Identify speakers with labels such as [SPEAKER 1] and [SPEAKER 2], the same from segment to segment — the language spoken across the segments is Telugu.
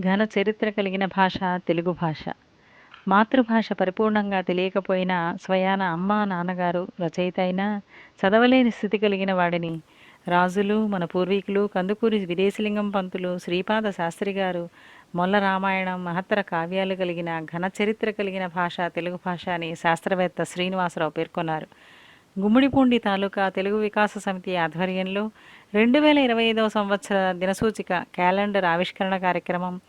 [SPEAKER 1] ఘన చరిత్ర కలిగిన భాష తెలుగు భాష. మాతృభాష పరిపూర్ణంగా తెలియకపోయినా స్వయాన అమ్మ నాన్నగారు రచయిత అయినా చదవలేని స్థితి కలిగిన వాడిని. రాజులు మన పూర్వీకులు కందుకూరి విదేశలింగం పంతులు శ్రీపాద శాస్త్రి గారు మొల్ల రామాయణం మహత్తర కావ్యాలు కలిగిన ఘన చరిత్ర కలిగిన భాష తెలుగు భాష అని శాస్త్రవేత్త శ్రీనివాసరావు పేర్కొన్నారు. గుమ్మిడిపూండి తాలూకా తెలుగు వికాస సమితి ఆధ్వర్యంలో రెండు వేల ఇరవై ఐదవ సంవత్సర దినసూచిక క్యాలెండర్ ఆవిష్కరణ కార్యక్రమం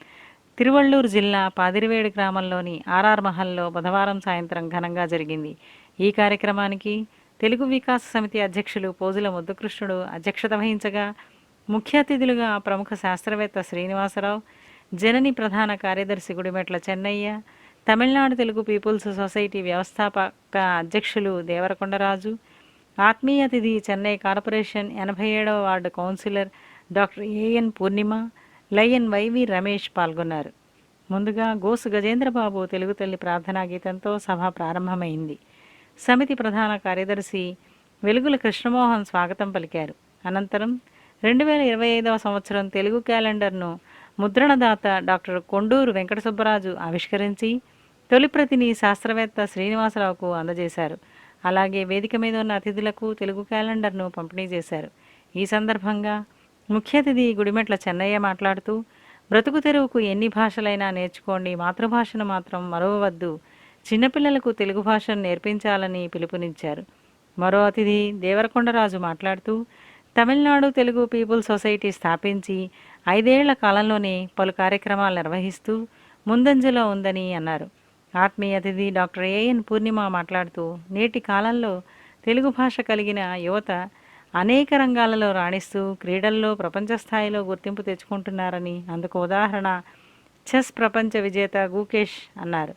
[SPEAKER 1] తిరువళ్ళూరు జిల్లా పాదిరివేడు గ్రామంలోని ఆర్ఆర్ మహల్లో బుధవారం సాయంత్రం ఘనంగా జరిగింది. ఈ కార్యక్రమానికి తెలుగు వికాస సమితి అధ్యక్షులు పోజుల ముద్దుకృష్ణుడు అధ్యక్షత వహించగా ముఖ్య అతిథులుగా ప్రముఖ శాస్త్రవేత్త శ్రీనివాసరావు జనని ప్రధాన కార్యదర్శి గుడిమెట్ల చెన్నయ్య తమిళనాడు తెలుగు పీపుల్స్ సొసైటీ వ్యవస్థాపక అధ్యక్షులు దేవరకొండరాజు ఆత్మీయ అతిథి చెన్నై కార్పొరేషన్ ఎనభై ఏడవ ward councillor doctor A N Purnima lion Y V Ramesh పాల్గొన్నారు. ముందుగా గోసు గజేంద్రబాబు తెలుగు తల్లి ప్రార్థనా గీతంతో సభ ప్రారంభమైంది. సమితి ప్రధాన కార్యదర్శి వెలుగుల కృష్ణమోహన్ స్వాగతం పలికారు. అనంతరం రెండు వేల ఇరవై ఐదవ సంవత్సరం తెలుగు క్యాలెండర్ను ముద్రణదాత డాక్టర్ కొండూరు వెంకట సుబ్బరాజు ఆవిష్కరించి తొలి ప్రతిని శాస్త్రవేత్త శ్రీనివాసరావుకు అందజేశారు. అలాగే వేదిక మీద ఉన్న అతిథులకు తెలుగు క్యాలెండర్ను పంపిణీ చేశారు. ఈ సందర్భంగా ముఖ్య అతిథి గుడిమెట్ల చెన్నయ్య మాట్లాడుతూ బ్రతుకు తెరువుకు ఎన్ని భాషలైనా నేర్చుకోండి. మాతృభాషను మాత్రం మరవవద్దు. చిన్నపిల్లలకు తెలుగు భాషను నేర్పించాలని పిలుపునిచ్చారు. మరో అతిథి దేవరకొండరాజు మాట్లాడుతూ తమిళనాడు తెలుగు పీపుల్ సొసైటీ స్థాపించి ఐదేళ్ళ కాలంలోనే పలు కార్యక్రమాలు నిర్వహిస్తూ ముందంజలో ఉందని అన్నారు. ఆత్మీయ అతిథి డాక్టర్ ఏఎన్ పూర్ణిమ మాట్లాడుతూ నేటి కాలంలో తెలుగు భాష కలిగిన యువత అనేక రంగాలలో రాణిస్తూ క్రీడల్లో ప్రపంచ స్థాయిలో గుర్తింపు తెచ్చుకుంటున్నారని అందుకు ఉదాహరణ చెస్ ప్రపంచ విజేత గూకేష్ అన్నారు.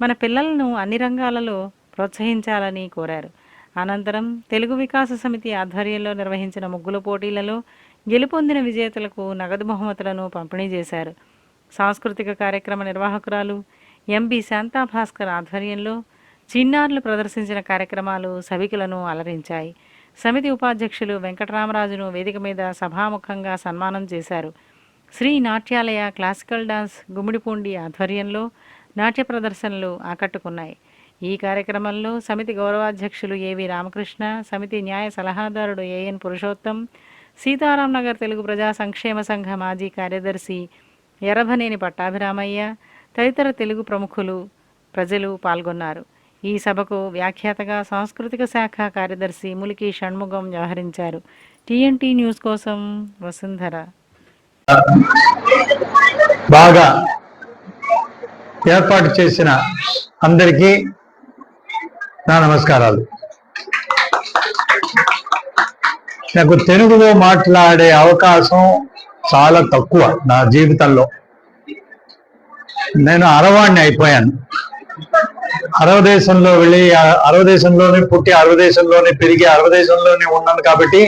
[SPEAKER 1] మన పిల్లలను అన్ని రంగాలలో ప్రోత్సహించాలని కోరారు. అనంతరం తెలుగు వికాస సమితి ఆధ్వర్యంలో నిర్వహించిన ముగ్గుల పోటీలలో గెలుపొందిన విజేతలకు నగదు బహుమతులను పంపిణీ చేశారు. సాంస్కృతిక కార్యక్రమ నిర్వాహకురాలు ఎంబి శాంతా భాస్కర్ ఆధ్వర్యంలో చిన్నారులు ప్రదర్శించిన కార్యక్రమాలు సభికులను అలరించాయి. సమితి ఉపాధ్యక్షులు వెంకటరామరాజును వేదిక మీద సభాముఖంగా సన్మానం చేశారు. శ్రీ నాట్యాలయ క్లాసికల్ డాన్స్ గుమ్మిడిపూండి ఆధ్వర్యంలో నాట్య ప్రదర్శనలు ఆకట్టుకున్నాయి. ఈ కార్యక్రమంలో సమితి గౌరవాధ్యక్షులు ఏవి రామకృష్ణ సమితి న్యాయ సలహాదారుడు ఏఎన్ పురుషోత్తం సీతారాం నగర్ తెలుగు ప్రజా సంక్షేమ సంఘ మాజీ కార్యదర్శి ఎర్రభనేని పట్టాభిరామయ్య తదితర తెలుగు ప్రముఖులు ప్రజలు పాల్గొన్నారు. ఈ సభకు వ్యాఖ్యాతగా సాంస్కృతిక శాఖ కార్యదర్శి ములికి షణ్ముఖం వ్యవహరించారు. టీఎన్టీ న్యూస్ కోసం వసుంధర.
[SPEAKER 2] బాగా ఏర్పాటు చేసిన అందరికీ నా నమస్కారాలు. నాకు తెలుగులో మాట్లాడే అవకాశం చాలా తక్కువ నా జీవితంలో. నేను అరవాణ్ణి అయిపోయాను. అరవ దేశంలో వెళ్ళి అరవ దేశంలోనే పుట్టి అరవ దేశంలోనే పెరిగి అరవ దేశంలోనే ఉన్నాను కాబట్టి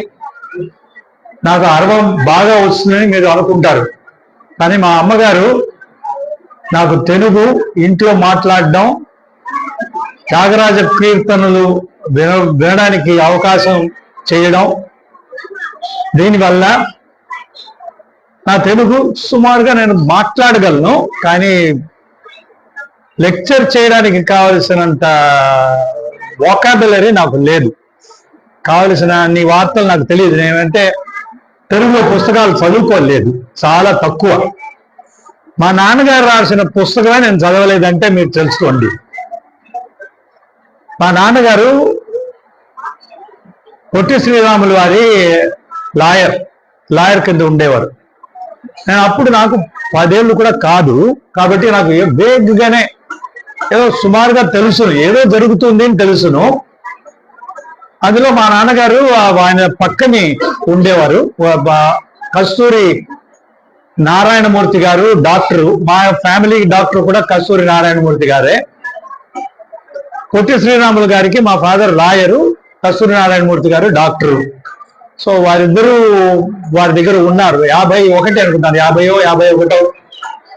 [SPEAKER 2] నాకు అరవం బాగా వస్తుందని మీరు అనుకుంటారు. కానీ మా అమ్మగారు నాకు తెలుగు ఇంట్లో మాట్లాడడం త్యాగరాజ కీర్తనలు విన వినడానికి అవకాశం చేయడం దీనివల్ల నా తెలుగు సుమారుగా నేను మాట్లాడగలను కానీ లెక్చర్ చేయడానికి కావలసినంత వాకాబులరీ నాకు లేదు. కావలసిన అన్ని వార్తలు నాకు తెలియదు. నేనంటే తెలుగులో పుస్తకాలు చదువుకోలేదు. చాలా తక్కువ. మా నాన్నగారు రాసిన పుస్తకమే నేను చదవలేదంటే మీరు తెలుసుకోండి. మా నాన్నగారు పొట్టి శ్రీరాములు వారి లాయర్ లాయర్ కింద ఉండేవారు. నేను అప్పుడు నాకు పదేళ్ళు కూడా కాదు. కాబట్టి నాకు వేగ్గానే ఏదో సుమారుగా తెలుసును. ఏదో జరుగుతుంది అని తెలుసును. అందులో మా నాన్నగారు ఆయన పక్కని ఉండేవారు. కస్తూరి నారాయణమూర్తి గారు డాక్టరు. మా ఫ్యామిలీ డాక్టర్ కూడా కస్తూరి నారాయణమూర్తి గారే. పొట్టి శ్రీరాములు గారికి మా ఫాదర్ లాయరు కస్తూరి నారాయణమూర్తి గారు డాక్టరు. సో వారిద్దరూ వారి దగ్గర ఉన్నారు. యాభై ఒకటి అనుకుంటాను. యాభైయో యాభై ఒకటో.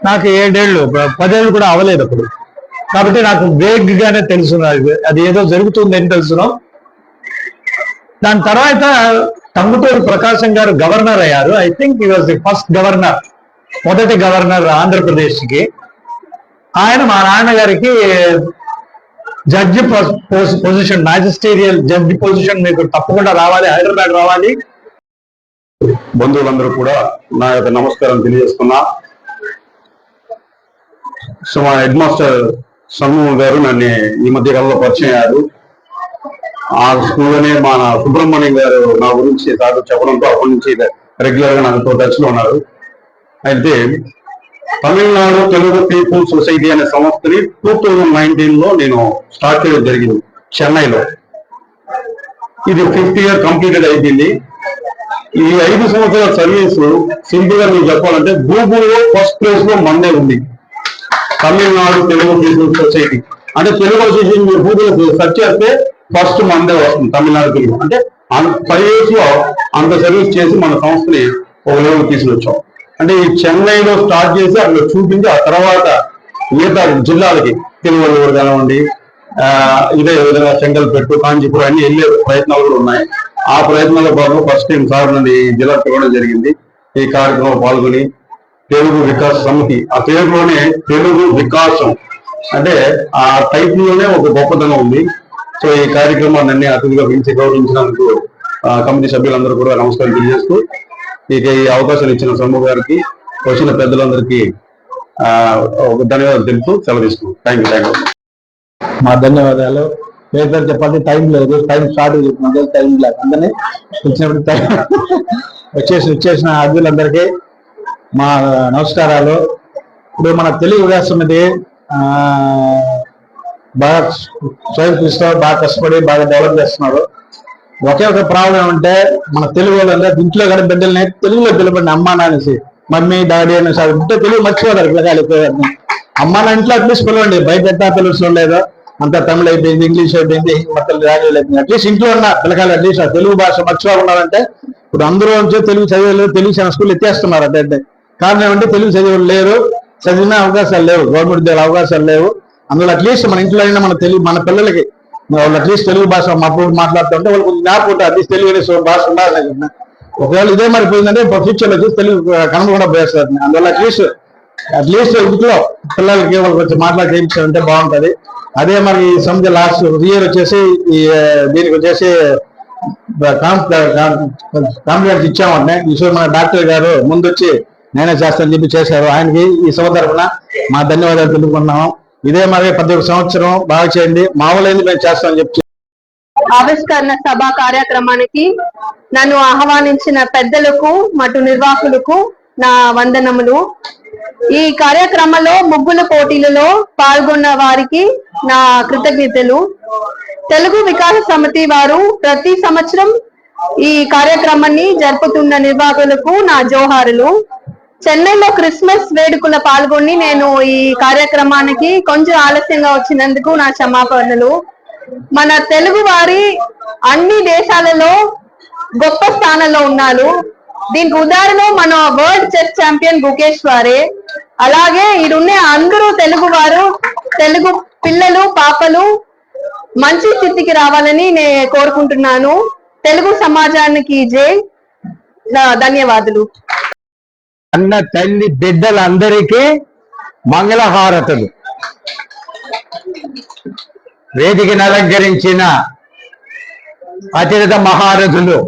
[SPEAKER 2] నాకు ఏడేళ్ళు పదేళ్ళు కూడా అవ్వలేదు అప్పుడు. కాబట్టి నాకు వేగ్ గానే తెలుసు అది అది ఏదో జరుగుతుంది అని తెలుసును దాని తర్వాత టంగుటూరు ప్రకాశం గారు గవర్నర్ అయ్యారు. I think he was the first governor
[SPEAKER 3] మొదటి గవర్నర్ ఆంధ్రప్రదేశ్కి. ఆయన మా నాన్నగారికి judge position magisterial judge position మీకు తప్పకుండా రావాలి హైదరాబాద్ రావాలి.
[SPEAKER 4] బంధువులందరూ కూడా నా యొక్క నమస్కారం తెలియజేస్తున్నా. సో మా హెడ్ మాస్టర్ షణ్ముఖం గారు నన్ను ఈ మధ్య కాలంలో పరిచయం అయ్యారు. ఆ స్కూల్లోనే మా సుబ్రహ్మణ్యం గారు నా గురించి సార్ చెప్పడంతో అప్పటి నుంచి రెగ్యులర్గా నాతో టచ్లో ఉన్నారు. అయితే తమిళనాడు తెలుగు పీపుల్ సొసైటీ అనే సంస్థని టూ థౌజండ్ నైన్టీన్లో నేను స్టార్ట్ చేయడం జరిగింది చెన్నైలో. ఇది ఫిఫ్త్ ఇయర్ కంప్లీటెడ్ అయిపోయింది. ఈ ఐదు సంవత్సరాల సర్వీస్ సింపుల్గా మీకు చెప్పాలంటే గూగుల్లో ఫస్ట్ ప్లేస్లో మందే ఉంది. తమిళనాడు తెలుగు పీపుల్ సొసైటీ అంటే తెలుగు అసోసియేషన్ మీరు గూగుల్ సెర్చ్ చేస్తే ఫస్ట్ మందే వస్తుంది తమిళనాడు తెలుగు. అంటే ఫైవ్ ఇయర్స్లో అంత సర్వీస్ చేసి మన సంస్థని ఒక లెవెల్ తీసుకొచ్చాం. అంటే ఈ చెన్నైలో స్టార్ట్ చేసి అక్కడ చూపించి ఆ తర్వాత మిగతా జిల్లాలకి తిరువల్లూరు కానివ్వండి ఇదే విధంగా చెంగల్పెట్టు కాంచీపురం అన్ని వెళ్ళే ప్రయత్నాలు కూడా ఉన్నాయి. ఆ ప్రయత్నాల భాగంగా ఫస్ట్ టైం సార్ నన్ను ఈ జిల్లా పిలవడం జరిగింది. ఈ కార్యక్రమంలో పాల్గొని తెలుగు వికాస సమితి. ఆ పేరులోనే తెలుగు వికాసం. అంటే ఆ టైప్లోనే ఒక గొప్పతనం ఉంది. సో ఈ కార్యక్రమాన్ని అన్ని అతిథిగా పిలిచి గౌరవించినందుకు ఆ, కమిటీ సభ్యులందరూ కూడా నమస్కారం తెలియజేస్తూ ఇక ఈ అవకాశం ఇచ్చిన సమ్ము గారికి వచ్చిన పెద్దలందరికీ ఒక ధన్యవాదాలు తెలుపుతూ సెలవు తీసుకున్నాం థ్యాంక్ యూ థ్యాంక్ యూ
[SPEAKER 3] మా ధన్యవాదాలు. పేరు చెప్పండి చెప్పాలి టైం లేదు. టైం స్టార్ట్ చెప్పిన టైం లేదు అందరినీ వచ్చినప్పుడు వచ్చేసి వచ్చేసిన అతిథులందరికీ మా నమస్కారాలు. ఇప్పుడు మన తెలుగు వ్యాసమిది ఇది. ఆ, బాగా స్వయం కృషితో బాగా కష్టపడి బాగా డెవలప్ చేస్తున్నారు. ఒకే ఒక ప్రాబ్లం ఏమంటే మన తెలుగు వాళ్ళంటే ఇంట్లో కానీ బిడ్డల్ని తెలుగులో పిలవండి అమ్మా నానేసి మమ్మీ డాడీ అనేసి అది ఉంటే తెలుగు మర్చిపోతారు పిల్లగాలి అమ్మ నా ఇంట్లో అట్లీస్ట్ పిలవండి బయట ఎట్లా పిలవడం లేదో అంతా తమిళ అయిపోయింది ఇంగ్లీష్ అయిపోయింది మొత్తం లాంగ్వేజ్ అయిపోయింది. అట్లీస్ట్ ఇంట్లో ఉన్న పిల్లకాయలు అట్లీస్ట్ తెలుగు భాష మర్చిపోకున్నారంటే ఇప్పుడు అందరూ వచ్చి తెలుగు చదివే తెలుగు చాలా స్కూల్ ఎత్తేస్తున్నారు అంటే కారణం ఏమంటే తెలుగు చదివేవాళ్ళు లేరు. చదివిన అవకాశాలు లేవు. గవర్నమెంట్ దగ్గర అవకాశాలు లేవు. అందులో అట్లీస్ట్ మన ఇంట్లో అయినా మన తెలుగు మన పిల్లలకి వాళ్ళు అట్లీస్ట్ తెలుగు భాష అప్పుడు మాట్లాడుతుంటే వాళ్ళు కొంచెం జ్ఞాపకం ఉంటుంది అట్లీస్ట్ తెలుగు అనే భాష ఉండాలి ఒకవేళ ఇదే మరి పోయిందంటే ఫ్యూచర్లో తెలుగు చూసి తెలుగు కనబడకుండా పోయేస్తారు అందువల్ల అట్లీస్ట్ అట్లీస్ట్ ఇంట్లో పిల్లలకి వాళ్ళు కొంచెం మాట్లాడి చేయించాలంటే బాగుంటుంది. అదే మరి ఈ లాస్ట్ ఇయర్ వచ్చేసి ఈ దీనికి వచ్చేసి కాంప్లిమెంట్స్ ఇచ్చామంటే ఈశ్వర్ మన డాక్టర్ గారు ముందు వచ్చి నేనే చేస్తానని చెప్పి చేశారు. ఆయనకి ఈ సందర్భన మా ధన్యవాదాలు తెలుపుకున్నాము ఇదే మరి ప్రతి ఒక్క సంవత్సరం బాగా చేయండి. మామూలు మేము చేస్తామని చెప్పి
[SPEAKER 5] ఆవిష్కరణ సభ కార్యక్రమానికి నన్ను ఆహ్వానించిన పెద్దలకు మటు నిర్వాహకులకు నా వందనములు. ఈ కార్యక్రమంలో ముగ్గుల పోటీలలో పాల్గొన్న వారికి నా కృతజ్ఞతలు. తెలుగు వికాస సమితి వారు ప్రతి సంవత్సరం ఈ కార్యక్రమాన్ని జరుపుతున్న నిర్వాహకులకు నా జోహారులు. చెన్నైలో క్రిస్మస్ వేడుకల పాల్గొని నేను ఈ కార్యక్రమానికి కొంచెం ఆలస్యంగా వచ్చినందుకు నా క్షమాపణలు. మన తెలుగు వారి అన్ని దేశాలలో గొప్ప స్థానంలో ఉన్నారు. దీనికి ఉదాహరణ మన వరల్డ్ చెస్ ఛాంపియన్ గుకేష్ వారే. అలాగే ఈడున్నే అందరూ తెలుగు వారు తెలుగు పిల్లలు పాపలు మంచి స్థితికి రావాలని నేను కోరుకుంటున్నాను. తెలుగు సమాజానికి జై. ధన్యవాదాలు.
[SPEAKER 3] అన్న తల్లి బిడ్డలందరికీ మంగళహారతులు. వేదికను అలంకరించిన అతిరథ మహారథులు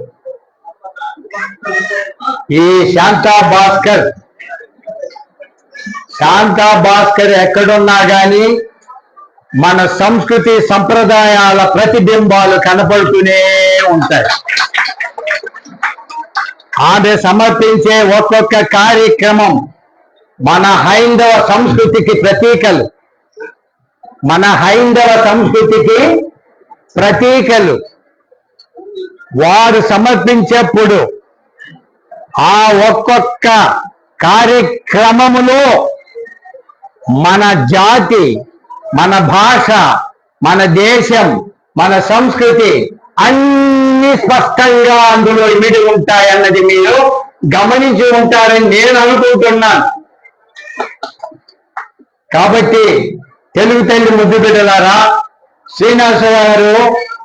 [SPEAKER 3] ఈ శాంతా భాస్కర్. శాంతా భాస్కర్ ఎక్కడున్నా గాని మన సంస్కృతి సంప్రదాయాల ప్రతిబింబాలు కనపడుతూనే ఉంటాయి. ఆమె సమర్పించే ఒక్కొక్క కార్యక్రమం మన హైందవ సంస్కృతికి ప్రతీకలు. మన హైందవ సంస్కృతికి ప్రతీకలు. వారు సమర్పించేప్పుడు ఆ ఒక్కొక్క కార్యక్రమములో మన జాతి మన భాష మన దేశం మన సంస్కృతి అన్ని స్పష్టంగా అందులో ఇమిడి ఉంటాయన్నది మీరు గమనించి ఉంటారని నేను అనుకుంటున్నాను కాబట్టి తెలుగు తల్లి ముద్దు బిడ్డలారా శ్రీనివాస గారు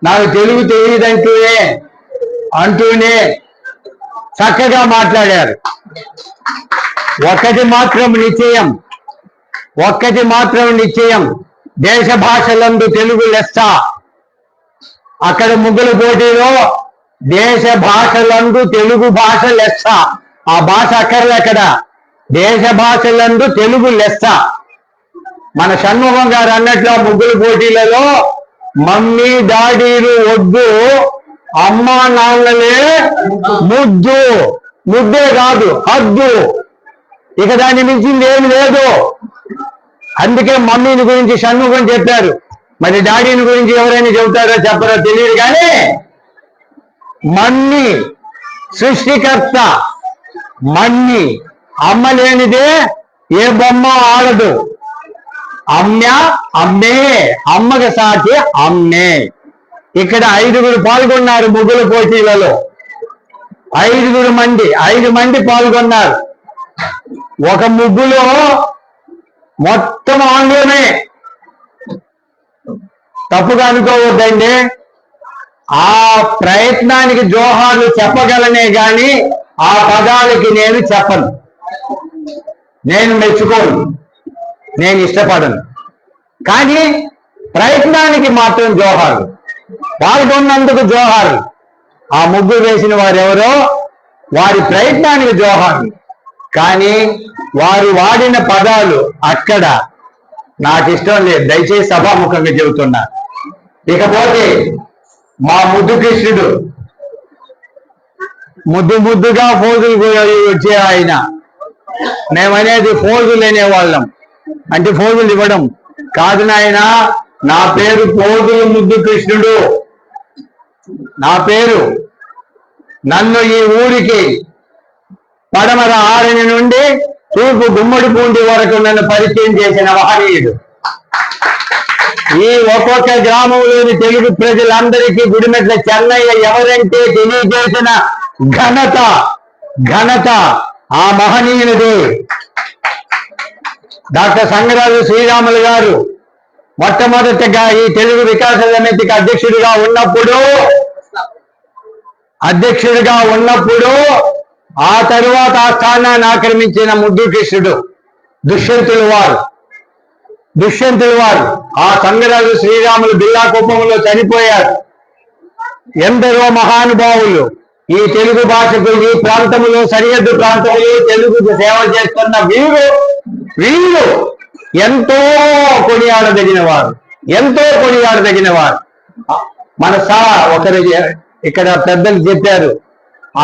[SPEAKER 3] నాకు తెలుగు తెలియదంటూనే అంటూనే చక్కగా మాట్లాడారు. ఒకటి మాత్రం నిశ్చయం ఒక్కటి మాత్రం నిశ్చయం దేశ భాషలందు తెలుగు లెస్స. అక్కడ ముగ్గుల పోటీలో దేశ భాషలందు తెలుగు భాష లెస్స. ఆ భాష అక్కర్లే అక్కడ. దేశ భాషలందు తెలుగు లెస్స. మన షణ్ముఖం గారు అన్నట్లు ముగ్గుల పోటీలలో మమ్మీ డాడీలు వద్దు అమ్మ నాన్నలే ముద్దు. ముద్దే కాదు హద్దు. ఇక దాన్ని మించింది ఏమి లేదు. అందుకే మమ్మీని గురించి షణ్ముఖం చెప్పారు. మరి డాడీని గురించి ఎవరైనా చెబుతారో చెప్పరో తెలియదు కానీ మన్ని సృష్టికర్త మన్ని అమ్మ లేనిదే ఏ బొమ్మ ఆడదు. అమ్మ అమ్మే అమ్మకి సాటి అమ్మే. ఇక్కడ ఐదుగురు పాల్గొన్నారు ముగ్గుల పోటీలలో. ఐదుగురు మంది ఐదు మంది పాల్గొన్నారు. ఒక ముగ్గులో మొత్తం ఆంగ్లమే. తప్పుగా అనుకోవద్దండి. ఆ ప్రయత్నానికి జోహార్లు చెప్పగలనే గాని ఆ పదాలకి నేను చెప్పను. నేను మెచ్చుకోను. నేను ఇష్టపడను. కానీ ప్రయత్నానికి మాత్రం జోహార్లు. పాల్గొన్నందుకు జోహార్లు. ఆ ముగ్గు వేసిన వారెవరో వారి ప్రయత్నానికి జోహార్లు. కానీ వారు వాడిన పదాలు అక్కడ నాకు ఇష్టం లేదు. దయచేసి సభాముఖంగా చెబుతున్నా. ఇకపోతే మా ముద్దు కృష్ణుడు ముద్దు ముద్దుగా ఫోజులు వచ్చే ఆయన. మేమనేది ఫోజులు అనేవాళ్ళం అంటే ఫోజులు ఇవ్వడం కాదు నాయన నా పేరు ఫోజులు ముద్దు కృష్ణుడు. నా పేరు నన్ను ఈ ఊరికి పడమర ఆరణి నుండి తూర్పు గుమ్మడి పూండి వరకు నన్ను పరిచయం చేసిన మహనీయుడు. ఈ ఒక్కొక్క గ్రామంలోని తెలుగు ప్రజలందరికీ గుడిమెట్ల చెన్నయ్య ఎవరంటే తెలియజేసిన ఘనత ఘనత ఆ మహనీయునిది. డాక్టర్ సంగరాజు శ్రీరాములు గారు మొట్టమొదటిగా ఈ తెలుగు వికాస సమితికి అధ్యక్షుడిగా ఉన్నప్పుడు అధ్యక్షుడిగా ఉన్నప్పుడు ఆ తరువాత ఆ స్థానాన్ని ఆక్రమించిన ముద్దు కృష్ణుడు దుష్యంతులు వారు. దుష్యంతులు వారు. ఆ సంగరాజు శ్రీరాములు బిల్లా కుప్పంలో చనిపోయారు. ఎందరో మహానుభావులు ఈ తెలుగు భాషకు ఈ ప్రాంతంలో సరిహద్దు ప్రాంతంలో తెలుగుకు సేవ చేస్తున్న వీరు వీరు ఎంతో కొనియాడదగిన వారు ఎంతో కొనియాడదగిన వారు. మన సా ఒకరు ఇక్కడ పెద్దలు చెప్పారు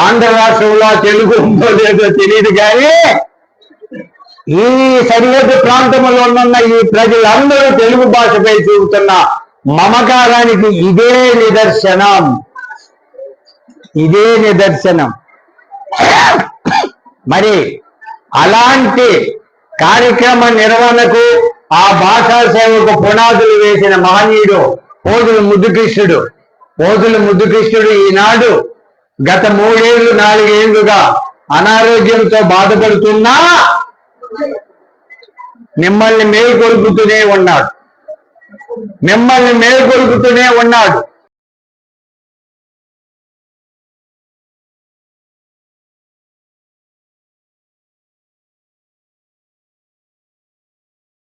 [SPEAKER 3] ఆంధ్ర రాష్ట్రంలో తెలుగు ఉందో లేదో తెలియదు కానీ ఈ సరిహద్దు ప్రాంతంలో ఉన్న ఈ ప్రజలందరూ తెలుగు భాషపై చూపుతున్న మమకారానికి ఇదే నిదర్శనం. ఇదే నిదర్శనం. మరి అలాంటి కార్యక్రమ నిర్వహణకు ఆ భాషా సేవకు పునాదులు వేసిన మహనీయుడు పోదుల ముద్దుకృష్ణుడు. పోదుల ముద్దుకృష్ణుడు ఈనాడు గత మూడేళ్ళు నాలుగేళ్ళుగా అనారోగ్యంతో బాధపడుతున్నా మిమ్మల్ని మేల్కొల్పుతూనే ఉన్నాడు. మిమ్మల్ని మేల్కొల్పుతూనే ఉన్నాడు.